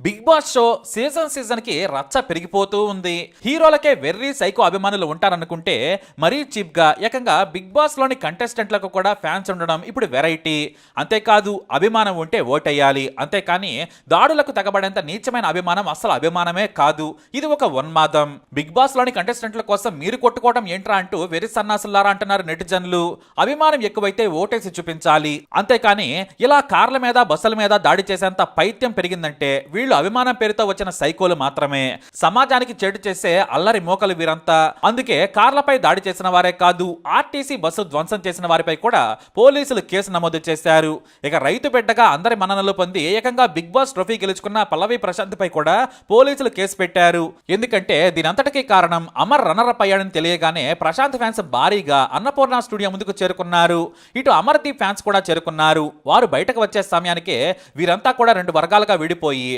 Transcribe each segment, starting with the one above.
Big boss show season సీజన్కి రచ్చ పెరిగిపోతూ ఉంది. హీరోలకే వెర్రీ సైకో అభిమానులు ఉంటారనుకుంటే మరీ చీప్గా ఏకంగా బిగ్ బాస్లోని కంటెస్టెంట్లకు కూడా ఫ్యాన్స్ ఉండడం ఇప్పుడు వెరైటీ. అంతేకాదు అభిమానం ఉంటే ఓటేయాలి. అంతేకాని దాడులకు తగబడేంత నీచమైన అభిమానం అసలు అభిమానమే కాదు. ఇది ఒక ఉన్మాదం. బిగ్ బాస్లోని కంటెస్టెంట్ల కోసం మీరు కొట్టుకోవడం ఏంట్రా అంటూ వెర్రి సన్నాసులారా అంటున్నారు నెటిజన్లు. అభిమానం ఎక్కువైతే ఓటేసి చూపించాలి. అంతేకాని ఇలా కార్ల మీద బస్సుల మీద దాడి చేసేంత పైత్యం పెరిగిందంటే వీళ్ళు అభిమానం పేరుతో వచ్చిన సైకోలు మాత్రమే సమాజానికి చెడు చేసే అల్లరి మోకలు వీరంతా. అందుకే కార్లపై దాడి చేసిన వారే కాదు ఆర్టీసీ బస్సు ధ్వంసం చేసిన వారిపై కూడా పోలీసులు కేసు నమోదు చేశారు. ఇక రైతు బిడ్డగా అందరి మన్ననలు పొంది ఏకంగా బిగ్ బాస్ ట్రోఫీ గెలుచుకున్న పల్లవి ప్రశాంత్ పై కూడా పోలీసులు కేసు పెట్టారు. ఎందుకంటే దీనంతటికీ కారణం అమర్ రన్నర్ అయ్యాడని తెలియగానే ప్రశాంత్ ఫ్యాన్స్ భారీగా అన్నపూర్ణ స్టూడియో ముందుకు చేరుకున్నారు. ఇటు అమర్దీప్ ఫ్యాన్స్ కూడా చేరుకున్నారు. వారు బయటకు వచ్చే సమయానికే వీరంతా కూడా రెండు వర్గాలుగా విడిపోయి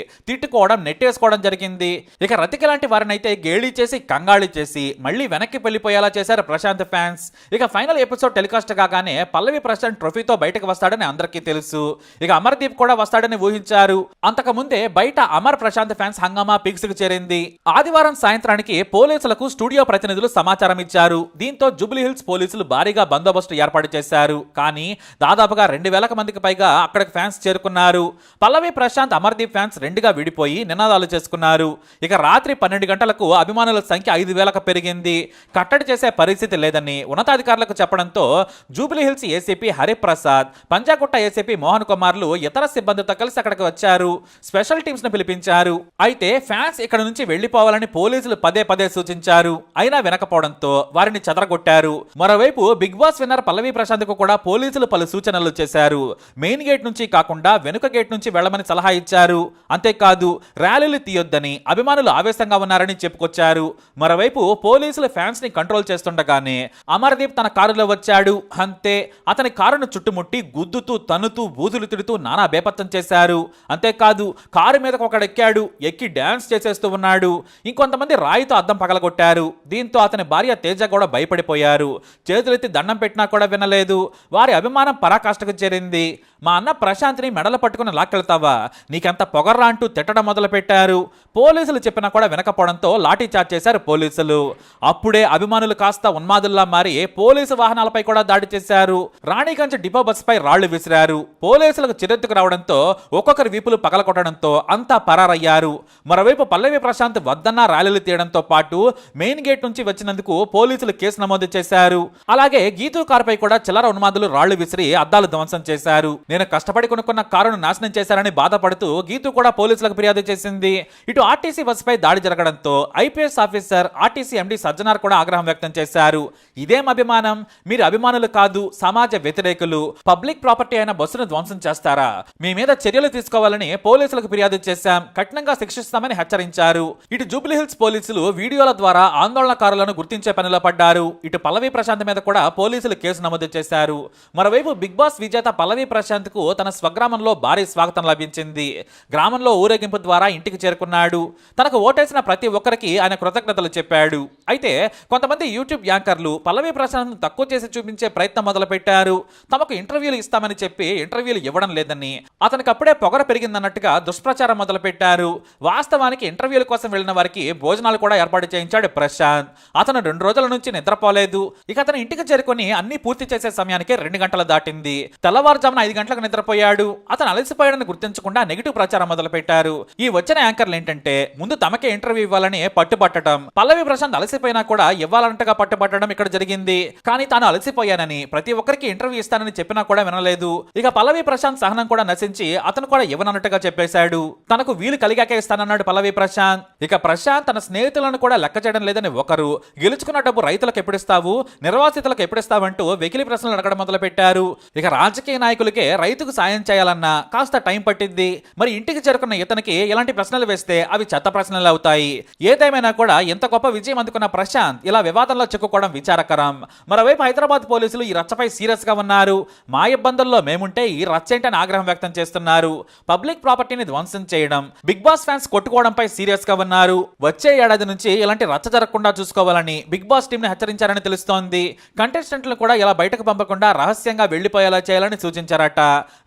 తిట్టుకోవడం నెట్టేసుకోవడం జరిగింది. ఇక రతిక లాంటి వారిని అయితే గేళీ చేసి కంగాళి చేసి మళ్ళీ వెనక్కి వెళ్ళిపోయేలా చేశారు ప్రశాంత్ ఫ్యాన్స్. ఇక ఫైనల్ ఎపిసోడ్ టెలికాస్ట్ కాగానే పల్లవి ప్రశాంత్ ట్రోఫీతో బయటకు వస్తాడని అందరికీ తెలుసు. ఇక అమర్దీప్ కూడా వస్తాడని ఊహించారు. అంతకు ముందే బయట అమర్ ప్రశాంత్ ఫ్యాన్స్ హంగామా పిక్స్కు చేరింది. ఆదివారం సాయంత్రానికి పోలీసులకు స్టూడియో ప్రతినిధులు సమాచారం ఇచ్చారు. దీంతో జూబ్లీ హిల్స్ పోలీసులు భారీగా బందోబస్తు ఏర్పాటు చేశారు. కానీ దాదాపుగా రెండు వేలకు మందికి పైగా అక్కడికి ఫ్యాన్స్ చేరుకున్నారు. పల్లవి ప్రశాంత్ అమర్దీప్ ఫ్యాన్స్ రెండుగా విడిపోయి నినాదాలు చేసుకున్నారు. ఇక రాత్రి పన్నెండు గంటలకు అభిమానుల సంఖ్య ఐదు వేలకు పెరిగింది. కట్టడి చేసే పరిస్థితి లేదని ఉన్నతాధికారులకు చెప్పడంతో జూబ్లీహిల్స్ ఏసీపీ హరిప్రసాద్ పంజాగుట్ట ఏసీపీ మోహన్ కుమార్లు ఇతర సిబ్బందితో కలిసి అక్కడికి వచ్చారు. స్పెషల్ టీమ్స్ను పిలిపించారు. అయితే ఫ్యాన్స్ ఇక్కడ నుంచి వెళ్ళిపోవాలని పోలీసులు పదే పదే సూచించారు. అయినా వినకపోవడంతో వారిని చెదరగొట్టారు. మరోవైపు బిగ్ బాస్ విన్నర్ పల్లవి ప్రశాంత్కు కూడా పోలీసులు పలు సూచనలు చేశారు. మెయిన్ గేట్ నుంచి కాకుండా వెనుక గేట్ నుంచి వెళ్ళమని సలహా ఇచ్చారు. అంతేకాదు ర్యాలీలు తీయొద్దని అభిమానులు ఆవేశంగా ఉన్నారని చెప్పుకొచ్చారు. మరోవైపు పోలీసులు ఫ్యాన్స్ని కంట్రోల్ చేస్తుండగానే అమర్దీప్ తన కారులో వచ్చాడు. అంతే అతని కారును చుట్టుముట్టి గుద్దుతూ తన్నుతూ బూతులు తిడుతూ నానా బేపత్తం చేశారు. అంతేకాదు కారు మీదకు ఒకడు ఎక్కాడు ఎక్కి డ్యాన్స్ చేసేస్తూ ఉన్నాడు. ఇంకొంతమంది రాయితో అద్దం పగలగొట్టారు. దీంతో అతని భార్య తేజ కూడా భయపడిపోయారు. చేతులెత్తి దండం పెట్టినా కూడా వినలేదు. వారి అభిమానం పరాకాష్ఠకు చేరింది. మా అన్న ప్రశాంత్ని మెడలు పట్టుకుని లాక్కెళ్తావా? నీకెంత పొగర్రా అంటూ కొట్టడం మొదలుపెట్టారు. పోలీసులు చెప్పినా కూడా వినకపోవడంతో లాఠీచార్జ్ చేశారు పోలీసులు. అప్పుడే అభిమానులు కాస్త ఉన్మాదుల్లా మారి పోలీసు వాహనాలపై కూడా దాడి చేశారు. రాణిగంజ్ డిపో బస్సుపై రాళ్ళు విసిరారు. పోలీసులకు చిరెత్తుకు రావడంతో ఒక్కొక్కరి వీపులు పగలకొట్టడంతో అంతా పరారయ్యారు. మరోవైపు పల్లవి ప్రశాంత్ వద్దన్న ర్యాలీలు తీయడంతో పాటు మెయిన్ గేట్ నుంచి వచ్చినందుకు పోలీసులు కేసు నమోదు చేశారు. అలాగే గీతూ కారుపై కూడా చిల్లర ఉన్మాదులు రాళ్ళు విసిరి అద్దాలు ధ్వంసం చేశారు. నేను కష్టపడి కొనుక్కున్న కారును నాశనం చేశారని బాధపడుతూ గీతూ కూడా పోలీసులకు ఫిర్యాదు చేసింది. ఇటు ఆర్టీసీ బస్సుపై దాడి జరగడంతో IPS officer RTC MD Sajjanar కూడా ఆగ్రహం వ్యక్తం చేశారు. ఇదేం అభిమానం? మీరు అభిమానులు కాదు సమాజ వ్యతిరేకులు. పబ్లిక్ ప్రాపర్టీ అయిన బస్సును ధ్వంసం చేస్తారా? మీ మీద చర్యలు తీసుకోవాలని పోలీసులకు ఫిర్యాదు చేశాం. కఠినంగా శిక్షిస్తామని హెచ్చరించారు. ఇటు జూబ్లీ హిల్స్ పోలీసులు వీడియోల ద్వారా ఆందోళనకారులను గుర్తించే పనిలో పడ్డారు. ఇటు పల్లవి ప్రశాంత్ మీద కూడా పోలీసులు కేసు నమోదు చేశారు. మరోవైపు బిగ్ బాస్ విజేత పల్లవి ప్రశాంత్కు తన స్వగ్రామంలో భారీ స్వాగతం లభించింది. గ్రామంలో ఊరేగింపు ద్వారా ఇంటికి చేరుకున్నాడు. తనకు ఓటేసిన ప్రతి ఒక్కరికి ఆయన కృతజ్ఞతలు చెప్పాడు. అయితే కొంతమంది యూట్యూబ్ యాంకర్లు పల్లవి ప్రశాంత్ను తక్కువ చేసి చూపించే ప్రయత్నం మొదలుపెట్టారు. తమకు ఇంటర్వ్యూలు ఇస్తామని చెప్పి ఇంటర్వ్యూలు ఇవ్వడం లేదని అతనికి అప్పుడే పొగర పెరిగిందన్నట్టుగా దుష్ప్రచారం మొదలుపెట్టారు. వాస్తవానికి ఇంటర్వ్యూల కోసం వెళ్ళిన వారికి భోజనాలు కూడా ఏర్పాటు చేయించాడు ప్రశాంత్. అతను రెండు రోజుల నుంచి నిద్రపోలేదు. ఇక అతను ఇంటికి చేరుకుని అన్ని పూర్తి చేసే సమయానికి రెండు గంటలు దాటింది. తెల్లవారుజామున ఐదు గంటలకు నిద్రపోయాడు. అతను అలసిపోయాడని గుర్తించకుండా నెగిటివ్ ప్రచారం మొదలుపెట్టారు. ఈ వచ్చిన యాంకర్లు ఏంటంటే ముందు తమకే ఇంటర్వ్యూ ఇవ్వాలని పట్టుబట్టడం పల్లవి ప్రశాంత్ అలసిపోయినా కూడా ఇవ్వాలంటగా పట్టుబట్టడం ఇక్కడ జరిగింది. కానీ తాను అలసిపోయానని ప్రతి ఒక్కరికి ఇంటర్వ్యూ ఇస్తానని చెప్పినా కూడా వినలేదు. ఇక పల్లవి ప్రశాంత్ సహనం కూడా నశించి అతను కూడా ఇవ్వనన్నట్టుగా చెప్పేశాడు. తనకు వీలు కలిగాకే ఇస్తానన్నాడు పల్లవి ప్రశాంత్. ఇక ప్రశాంత్ తన స్నేహితులను కూడా లెక్క చేయడం లేదని ఒకరు గెలుచుకున్న డబ్బు రైతులకు ఎప్పుడిస్తావు నిర్వాసితులకు ఎప్పుడిస్తావంటూ వెకిలి ప్రశ్నలు అడగడం మొదలు పెట్టారు ఇక రాజకీయ నాయకులకే రైతుకు సాయం చేయాలన్నా కాస్త టైం పట్టింది. మరి ఇంటికి చేరుకున్న ఇతనికి ఇలాంటి ప్రశ్నలు వేస్తే అవి చెత్త ప్రశ్నలు అవుతాయి? ఏదేమైనా కూడా ఎంత గొప్ప విజయం అందుకున్న ప్రశాంత్? ఇలా వివాదంలో చిక్కుకోవడం విచారకరం. మరోవైపు హైదరాబాద్ పోలీసులు ఈ రచ్చపై సీరియస్గా ఉన్నారు. మా ఇబ్బందుల్లో మేముంటే ఈ రచ్చ ఏంటని ఆగ్రహం వ్యక్తం చేస్తున్నారు. పబ్లిక్ ప్రాపర్టీని ధ్వంసం చేయడం. బిగ్ బాస్ ఫ్యాన్స్ కొట్టుకోవడంపై సీరియస్గా ఉన్నారు. వచ్చే ఏడాది నుంచి ఇలాంటి రచ్చ జరగకుండా చూసుకోవాలని బిగ్ బాస్ టీమ్ని హెచ్చరించారని తెలుస్తోంది. కంటెస్టెంట్లు కూడా ఇలా బయటకు పంపకుండా రహస్యంగా వెళ్ళిపోయేలా చేయాలని సూచించారట.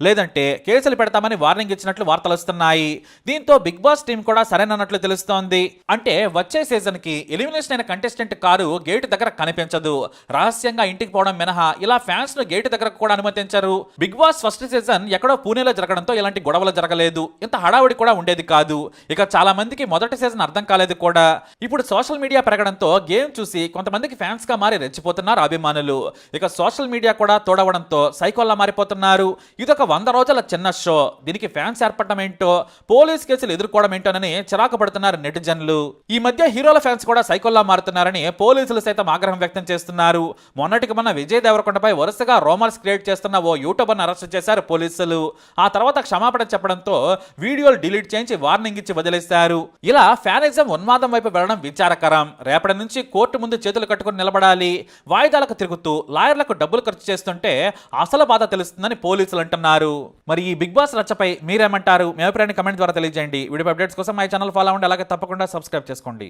లేదంటే కేసులు పెడతామని వార్నింగ్ ఇచ్చినట్లు వార్తలు వస్తున్నాయి. దీంతో బిగ్ బాస్ టీం కూడా సరేనన్నట్లు తెలుస్తోంది. అంటే వచ్చే సీజన్కి ఎలిమినేషన్ అయిన కంటెస్టెంట్ కారు గేటు దగ్గర కనిపించదు. రహస్యంగా ఇంటికి పోవడం మినహా ఇలా ఫ్యాన్స్ను గేటు దగ్గర కూడా అనుమతించారు. బిగ్ బాస్ ఫస్ట్ సీజన్ ఎక్కడో పూణేలో జరగడంతో ఇలాంటి గొడవలు జరగలేదు. ఇంత హడావుడి కూడా ఉండేది కాదు. ఇక చాలా మందికి మొదటి సీజన్ అర్థం కాలేదు కూడా. ఇప్పుడు సోషల్ మీడియా పెరగడంతో గేమ్ చూసి కొంతమందికి ఫ్యాన్స్గా మారి రెచ్చిపోతున్నారు అభిమానులు. ఇక సోషల్ మీడియా కూడా తోడవడంతో సైకోల్లా మారిపోతున్నారు. ఇదొక వంద రోజుల చిన్న షో దీనికి ఫ్యాన్స్ ఏర్పడడం ఏంటో పోలీస్ కేసులు ఎదుర్కోవడం ఏంటోనని చిరాకు పడుతున్నారు నెటిజన్లు. ఈ మధ్య హీరోల ఫ్యాన్స్ కూడా సైకోల్లా మారుతున్నారని పోలీసులు సైతం ఆగ్రహం వ్యక్తం చేస్తున్నారు. మొన్నటికి మొన్న విజయ్ దేవరకొండపై వరుసగా రోమర్స్ క్రియేట్ చేస్తున్న ఓ యూట్యూబర్ అరెస్ట్ చేశారు పోలీసులు. ఆ తర్వాత క్షమాపణ చెప్పడంతో వీడియోలు డిలీట్ చేయించి వార్నింగ్ ఇచ్చి వదిలేశారు. ఇలా ఫ్యానిజం ఉన్మాదం వైపు వెళ్ళడం విచారకరం. రేపటి నుంచి కోర్టు ముందు చేతులు కట్టుకుని నిలబడాలి. వాయిదాలకు తిరుగుతూ లాయర్లకు డబ్బులు ఖర్చు చేస్తుంటే అసలు బాధ తెలుస్తుందని పోలీసులు అంటున్నారు. మరి ఈ బిగ్ బాస్ రచ్చపై మీరేమంటారు? మీ అభిప్రాయాన్ని కమెంట్ ద్వారా తెలియజేయండి. వీడియో అప్డేట్స్ కోసం మై ఛానల్ ఫాలో అవ్వండి. అలాగే తప్పకుండా సబ్స్క్రైబ్ చేసుకోండి.